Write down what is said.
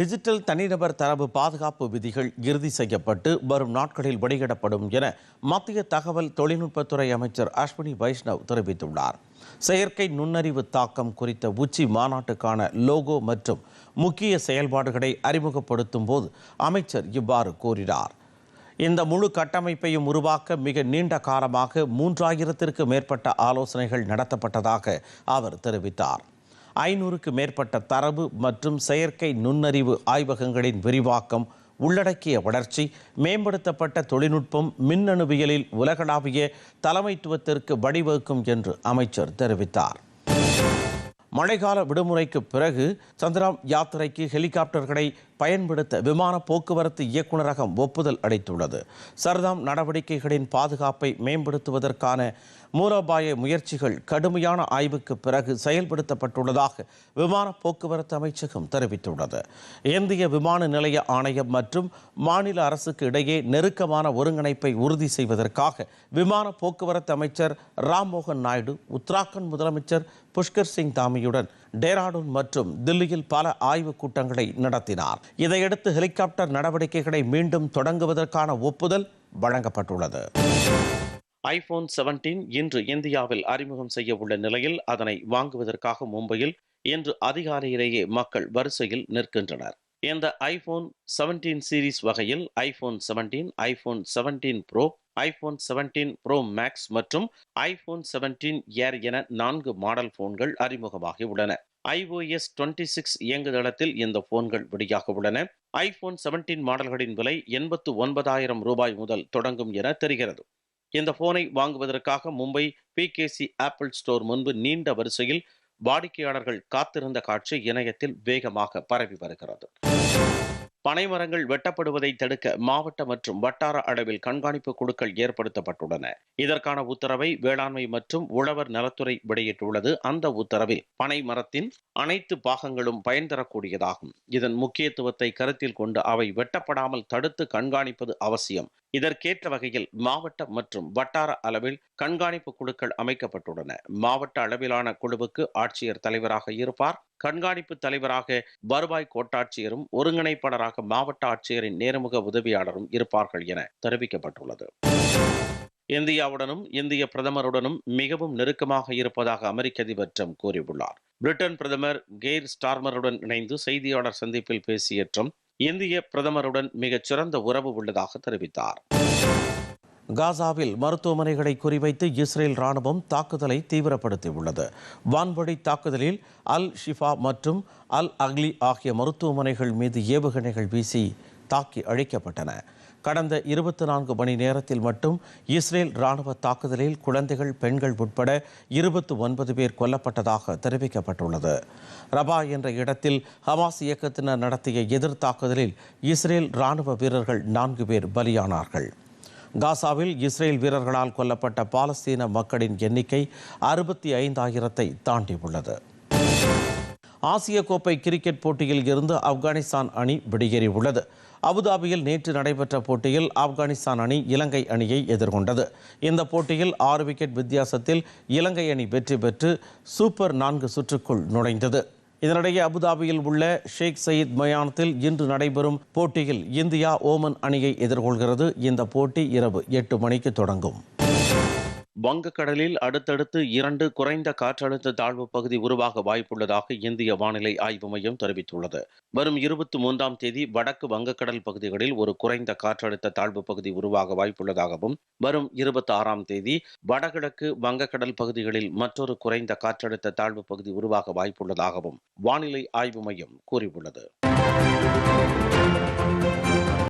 Digital தனிநபர் தரவு பாதுகாப்பு விதிகள் இறுதி செய்யப்பட்டு வரும் நாட்களில் வெளியிடப்படும் என மத்திய தகவல் தொழில்நுட்பத்துறை அமைச்சர் அஸ்வினி வைஷ்ணவ் தெரிவித்துள்ளார். செயற்கை நுண்ணறிவு தாக்கம் குறித்த உச்சி மாநாட்டுக்கான லோகோ மற்றும் முக்கிய செயல்பாடுகளை அறிமுகப்படுத்தும் போது அமைச்சர் இவ்வாறு கூறினார். இந்த முழு கட்டமைப்பையும் உருவாக்க மிக நீண்ட காலமாக மூன்றாயிரத்திற்கு மேற்பட்ட ஆலோசனைகள் நடத்தப்பட்டதாக அவர் தெரிவித்தார். ஐநூறுக்கு மேற்பட்ட தரவு மற்றும் செயற்கை நுண்ணறிவு ஆய்வகங்களின் விரிவாக்கம் உள்ளடக்கிய வளர்ச்சி மேம்படுத்தப்பட்ட தொழில்நுட்பம் மின்னணுவியலில் உலகளாவிய தலைமைத்துவத்திற்கு வழிவகுக்கும் என்று அமைச்சர் தெரிவித்தார். மழைக்கால விடுமுறைக்கு பிறகு சந்திராம் யாத்திரைக்கு ஹெலிகாப்டர்களை பயன்படுத்த விமான போக்குவரத்து இயக்குநரகம் ஒப்புதல் அளித்துள்ளது. சர்தாம் நடவடிக்கைகளின் பாதுகாப்பை மேம்படுத்துவதற்கான மூலோபாய முயற்சிகள் கடுமையான ஆய்வுக்கு பிறகு செயல்படுத்தப்பட்டுள்ளதாக விமான போக்குவரத்து அமைச்சகம் தெரிவித்துள்ளது. இந்திய விமான நிலைய ஆணையம் மற்றும் மாநில அரசுக்கு இடையே நெருக்கமான ஒருங்கிணைப்பை உறுதி செய்வதற்காக விமான போக்குவரத்து அமைச்சர் ராம்மோகன் நாயுடு உத்தராகண்ட் முதலமைச்சர் புஷ்கர் சிங் தாமியுடன் டேராடூன் மற்றும் தில்லியில் பல ஆய்வுக் கூட்டங்களை நடத்தினார். இதையடுத்து ஹெலிகாப்டர் நடவடிக்கைகளை மீண்டும் தொடங்குவதற்கான ஒப்புதல் வழங்கப்பட்டுள்ளது. ஐபோன் 17 இன்று இந்தியாவில் அறிமுகம் செய்ய உள்ள நிலையில் அதனை வாங்குவதற்காக மும்பையில் இன்று அதிகாலையிலேயே மக்கள் வரிசையில் நிற்கின்றனர். இந்த ஐபோன் செவன்டீன் சீரீஸ் வகையில் iPhone 17 iPhone 17 pro iPhone 17 pro max மற்றும் ஐபோன் 17 ஏர் என நான்கு மாடல் போன்கள் அறிமுகமாகி உள்ளன. ஐஓஎஸ் டுவெண்ட்டி சிக்ஸ் இயங்குதளத்தில் இந்த போன்கள் வெளியாக உள்ளன. ஐபோன் 17 மாடல்களின் விலை எண்பத்து ஒன்பதாயிரம் ரூபாய் முதல் தொடங்கும் என தெரிகிறது. இந்த போனை வாங்குவதற்காக மும்பை பிகேசி ஆப்பிள் ஸ்டோர் முன்பு நீண்ட வரிசையில் வாடிக்கையாளர்கள் காத்திருந்த காட்சி இணையத்தில் வேகமாக பரவி வருகிறது. பனைமரங்கள் வெட்டப்படுவதை தடுக்க மாவட்ட மற்றும் வட்டார அளவில் கண்காணிப்பு குழுக்கள் ஏற்படுத்தப்பட்டுள்ளன. இதற்கான உத்தரவை வேளாண்மை மற்றும் உழவர் நலத்துறை வெளியிட்டுள்ளது. அந்த உத்தரவில் பனை மரத்தின் அனைத்து பாகங்களும் பயன் தரக்கூடியதாகும். இதன் முக்கியத்துவத்தை கருத்தில் கொண்டு அவை வெட்டப்படாமல் தடுத்து கண்காணிப்பது அவசியம். இதற்கேற்ற வகையில் மாவட்ட மற்றும் வட்டார அளவில் கண்காணிப்பு குழுக்கள் அமைக்கப்பட்டுள்ளன. மாவட்ட அளவிலான குழுவுக்கு ஆட்சியர் தலைவராக இருப்பார். கண்காணிப்பு தலைவராக வருவாய் கோட்டாட்சியரும் ஒருங்கிணைப்பாளராக மாவட்ட ஆட்சியரின் நேர்முக உதவியாளரும் இருப்பார்கள் என தெரிவிக்கப்பட்டுள்ளது. இந்தியாவுடனும் இந்திய பிரதமருடனும் மிகவும் நெருக்கமாக இருப்பதாக அமெரிக்க அதிபர் ட்ரம்ப் கூறியுள்ளார். பிரிட்டன் பிரதமர் கெய்ர் ஸ்டார்மருடன் இணைந்து செய்தியாளர் சந்திப்பில் பேசிய ட்ரம்ப் இந்திய பிரதமருடன் மிகச்சிறந்த உறவு உள்ளதாக தெரிவித்தார். காசாவில் மருத்துவமனைகளை குறிவைத்து இஸ்ரேல் ராணுவம் தாக்குதலை தீவிரப்படுத்தியுள்ளது. வான்வழி தாக்குதலில் அல் ஷிஃபா மற்றும் அல் அக்லி ஆகிய மருத்துவமனைகள் மீது ஏவுகணைகள் வீசி தாக்கி அழிக்கப்பட்டன. கடந்த இருபத்தி நான்கு மணி நேரத்தில் மட்டும் இஸ்ரேல் ராணுவ தாக்குதலில் குழந்தைகள் பெண்கள் உட்பட இருபத்தி ஒன்பது பேர் கொல்லப்பட்டதாக தெரிவிக்கப்பட்டுள்ளது. ரபா என்ற இடத்தில் ஹமாஸ் இயக்கத்தினர் நடத்திய எதிர் தாக்குதலில் இஸ்ரேல் ராணுவ வீரர்கள் நான்கு பேர் பலியானார்கள். காசாவில் இஸ்ரேல் வீரர்களால் கொல்லப்பட்ட பாலஸ்தீன மக்களின் எண்ணிக்கை அறுபத்தி ஐந்தாயிரத்தை தாண்டியுள்ளது. ஆசிய கோப்பை கிரிக்கெட் போட்டியில் இருந்து ஆப்கானிஸ்தான் அணி வெளியேறியுள்ளது அபுதாபியில் நேற்று நடைபெற்ற போட்டியில் ஆப்கானிஸ்தான் அணி இலங்கை அணியை எதிர்கொண்டது. இந்த போட்டியில் ஆறு விக்கெட் வித்தியாசத்தில் இலங்கை அணி வெற்றி பெற்று சூப்பர் நான்கு சுற்றுக்குள் நுழைந்தது. இதனிடையே அபுதாபியில் உள்ள ஷேக் சயீத் மயானத்தில் இன்று நடைபெறும் போட்டியில் இந்தியா ஓமன் அணியை எதிர்கொள்கிறது. இந்த போட்டி இரவு எட்டு மணிக்கு தொடங்கும். வங்கக்கடலில் அடுத்தடுத்து இரண்டு குறைந்த காற்றழுத்த தாழ்வு பகுதி உருவாக வாய்ப்புள்ளதாக இந்திய வானிலை ஆய்வு மையம் தெரிவித்துள்ளது. வரும் இருபத்தி மூன்றாம் தேதி வடக்கு வங்கக்கடல் பகுதிகளில் ஒரு குறைந்த காற்றழுத்த தாழ்வு பகுதி உருவாக வாய்ப்புள்ளதாகவும் வரும் இருபத்தி ஆறாம் தேதி வடகிழக்கு வங்கக்கடல் பகுதிகளில் மற்றொரு குறைந்த காற்றழுத்த தாழ்வு பகுதி உருவாக வாய்ப்புள்ளதாகவும் வானிலை ஆய்வு மையம் கூறியுள்ளது.